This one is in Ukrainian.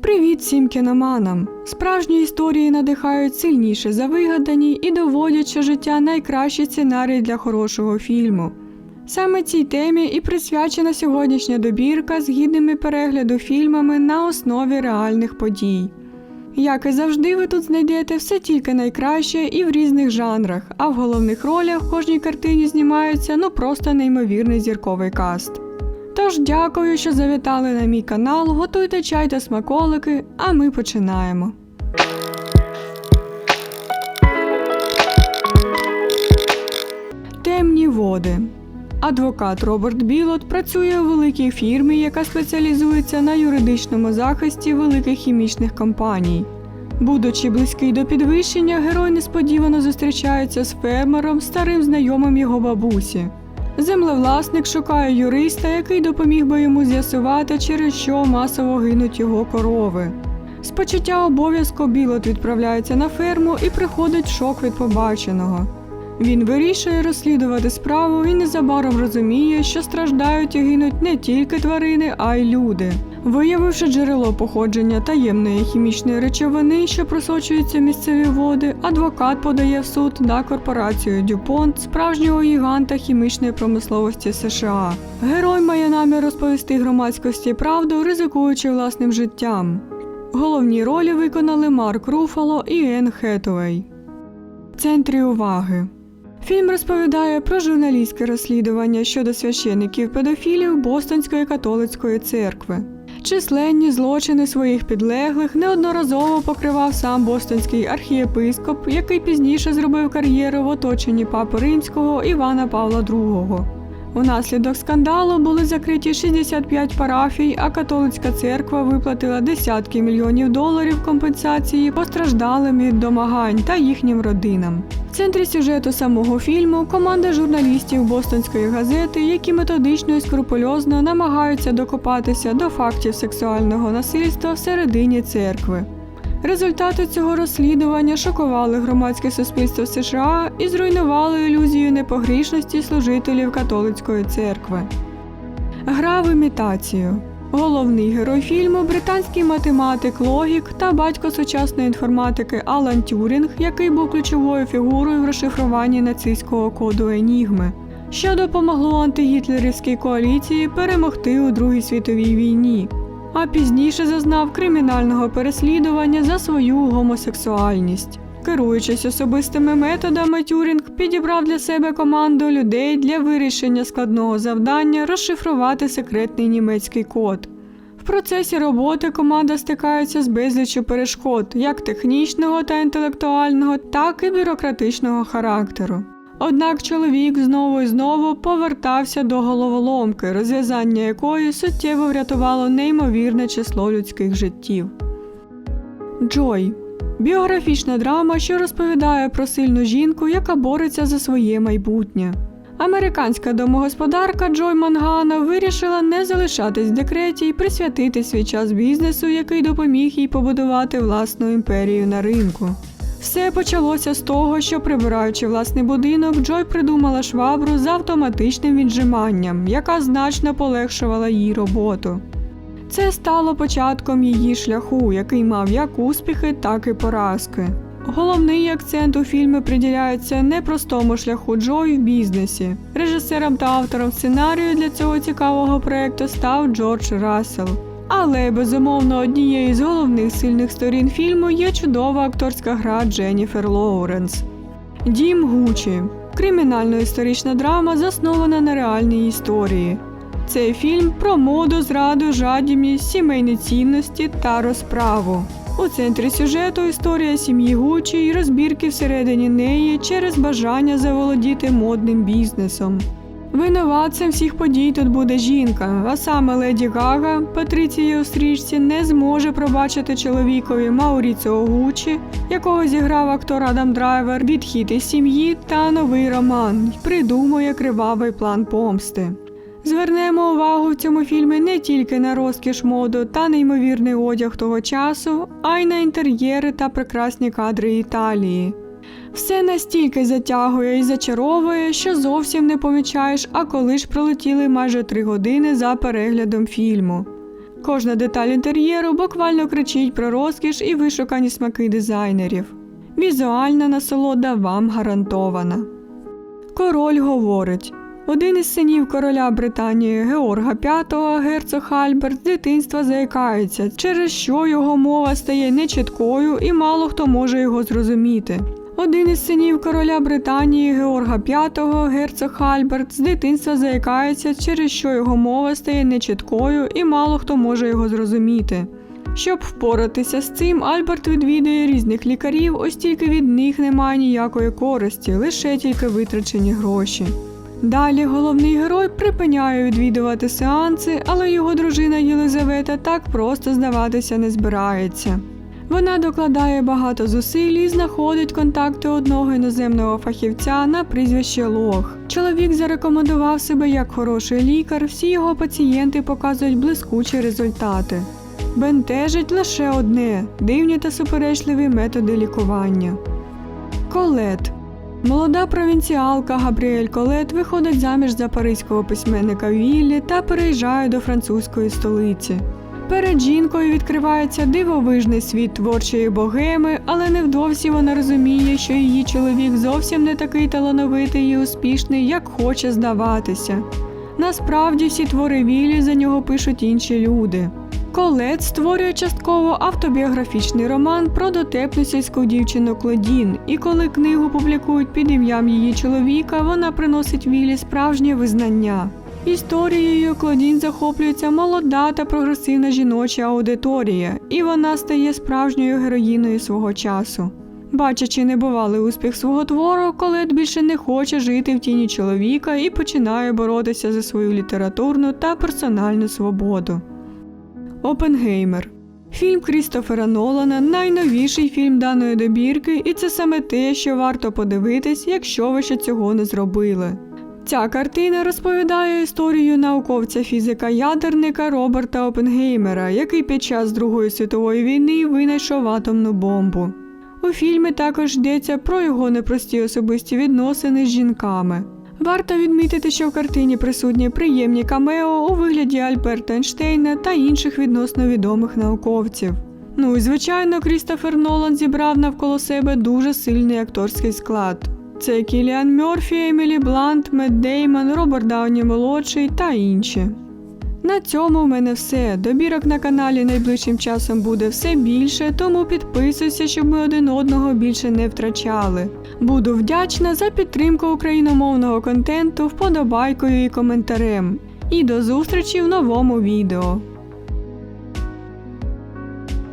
Привіт всім кіноманам! Справжні історії надихають сильніше за вигадані і доводять, що життя найкращий сценарій для хорошого фільму. Саме цій темі і присвячена сьогоднішня добірка з гідними перегляду фільмами на основі реальних подій. Як і завжди, ви тут знайдете все тільки найкраще і в різних жанрах, а в головних ролях в кожній картині знімаються ну просто неймовірний зірковий каст. Тож дякую, що завітали на мій канал, готуйте чай та смаколики, а ми починаємо. Темні води. Адвокат Роберт Білот працює у великій фірмі, яка спеціалізується на юридичному захисті великих хімічних компаній. Будучи близький до підвищення, герой несподівано зустрічається з фермером, старим знайомим його бабусі. Землевласник шукає юриста, який допоміг би йому з'ясувати, через що масово гинуть його корови. З почуття обов'язку Білот відправляється на ферму і приходить шок від побаченого. Він вирішує розслідувати справу і незабаром розуміє, що страждають і гинуть не тільки тварини, а й люди. Виявивши джерело походження таємної хімічної речовини, що просочується в місцеві води, адвокат подає в суд на корпорацію Дюпонт, справжнього гіганта хімічної промисловості США. Герой має намір розповісти громадськості правду, ризикуючи власним життям. Головні ролі виконали Марк Руфало і Енн Хетуей. В центрі уваги. Фільм розповідає про журналістське розслідування щодо священиків педофілів Бостонської католицької церкви. Численні злочини своїх підлеглих неодноразово покривав сам бостонський архієпископ, який пізніше зробив кар'єру в оточенні папи римського Івана Павла II. Унаслідок скандалу були закриті 65 парафій, а католицька церква виплатила десятки мільйонів доларів компенсації постраждалим від домагань та їхнім родинам. В центрі сюжету самого фільму команда журналістів Бостонської газети, які методично і скрупульозно намагаються докопатися до фактів сексуального насильства всередині церкви. Результати цього розслідування шокували громадське суспільство США і зруйнували ілюзію непогрішності служителів католицької церкви. Гра в імітацію. Головний герой фільму британський математик Логік та батько сучасної інформатики Алан Тюрінг, який був ключовою фігурою в розшифруванні нацистського коду Енігми, що допомогло антигітлерівській коаліції перемогти у Другій світовій війні, а пізніше зазнав кримінального переслідування за свою гомосексуальність. Керуючись особистими методами, Тюрінг підібрав для себе команду людей для вирішення складного завдання розшифрувати секретний німецький код. В процесі роботи команда стикається з безліччю перешкод як технічного та інтелектуального, так і бюрократичного характеру. Однак чоловік знову і знову повертався до головоломки, розв'язання якої суттєво врятувало неймовірне число людських життів. Джой Біографічна драма, що розповідає про сильну жінку, яка бореться за своє майбутнє. Американська домогосподарка Джой Мангана вирішила не залишатись в декреті і присвятити свій час бізнесу, який допоміг їй побудувати власну імперію на ринку. Все почалося з того, що, прибираючи власний будинок, Джой придумала швабру з автоматичним віджиманням, яка значно полегшувала їй роботу. Це стало початком її шляху, який мав як успіхи, так і поразки. Головний акцент у фільмі приділяється непростому шляху Джой в бізнесі. Режисером та автором сценарію для цього цікавого проєкту став Джордж Рассел. Але безумовно однією з головних сильних сторін фільму є чудова акторська гра Дженніфер Лоуренс. Дім Гучі кримінально-історична драма, заснована на реальній історії. Цей фільм про моду, зраду, жадібність, сімейні цінності та розправу. У центрі сюжету історія сім'ї Гучі і розбірки всередині неї через бажання заволодіти модним бізнесом. Винуватцем всіх подій тут буде жінка, а саме Леді Гага, Патриція у стрічці, не зможе пробачити чоловікові Мауріціо Гучі, якого зіграв актор Адам Драйвер, відхід із сім'ї та новий роман, придумує кривавий план помсти. Звернемо увагу в цьому фільмі не тільки на розкіш моду та неймовірний одяг того часу, а й на інтер'єри та прекрасні кадри Італії. Все настільки затягує і зачаровує, що зовсім не помічаєш, а коли ж пролетіли майже три години за переглядом фільму. Кожна деталь інтер'єру буквально кричить про розкіш і вишукані смаки дизайнерів. Візуальна насолода вам гарантована. Король говорить. Один із синів короля Британії Георга V, герцог Альберт, з дитинства заїкається, через що його мова стає нечіткою і мало хто може його зрозуміти. Один із синів короля Британії Георга V, герцог Альберт, з дитинства заїкається, через що його мова стає нечіткою і мало хто може його зрозуміти. Щоб впоратися з цим, Альберт відвідує різних лікарів, ось тільки від них немає ніякої користі, лише тільки витрачені гроші. Далі головний герой припиняє відвідувати сеанси, але його дружина Єлизавета так просто здаватися не збирається. Вона докладає багато зусиль і знаходить контакти одного іноземного фахівця на прізвище Лох. Чоловік зарекомендував себе як хороший лікар, всі його пацієнти показують блискучі результати. Бентежить лише одне дивні та суперечливі методи лікування. Колет Молода провінціалка Габріель Колет виходить заміж за паризького письменника Віллі та переїжджає до французької столиці. Перед жінкою відкривається дивовижний світ творчої богеми, але невдовзі вона розуміє, що її чоловік зовсім не такий талановитий і успішний, як хоче здаватися. Насправді всі твори Віллі за нього пишуть інші люди. Колет створює частково автобіографічний роман про дотепну сільську дівчину Клодін, і коли книгу публікують під ім'ям її чоловіка, вона приносить Віллі справжнє визнання. Історією Клодін захоплюється молода та прогресивна жіноча аудиторія, і вона стає справжньою героїною свого часу. Бачачи небувалий успіх свого твору, Колет більше не хоче жити в тіні чоловіка і починає боротися за свою літературну та персональну свободу. Опенгеймер. Фільм Крістофера Нолана найновіший фільм даної добірки, і це саме те, що варто подивитись, якщо ви ще цього не зробили. Ця картина розповідає історію науковця фізика-ядерника Роберта Опенгеймера, який під час Другої світової війни винайшов атомну бомбу. У фільмі також йдеться про його непрості особисті відносини з жінками. Варто відмітити, що в картині присутні приємні камео у вигляді Альберта Ейнштейна та інших відносно відомих науковців. Ну і звичайно, Крістофер Нолан зібрав навколо себе дуже сильний акторський склад. Це Кіліан Мьорфі, Емілі Блант, Мед Деймон, Роберт Дауні молодший та інші. На цьому в мене все. Добірок на каналі найближчим часом буде все більше, тому підписуйся, щоб ми один одного більше не втрачали. Буду вдячна за підтримку україномовного контенту, вподобайкою і коментарем. І до зустрічі в новому відео.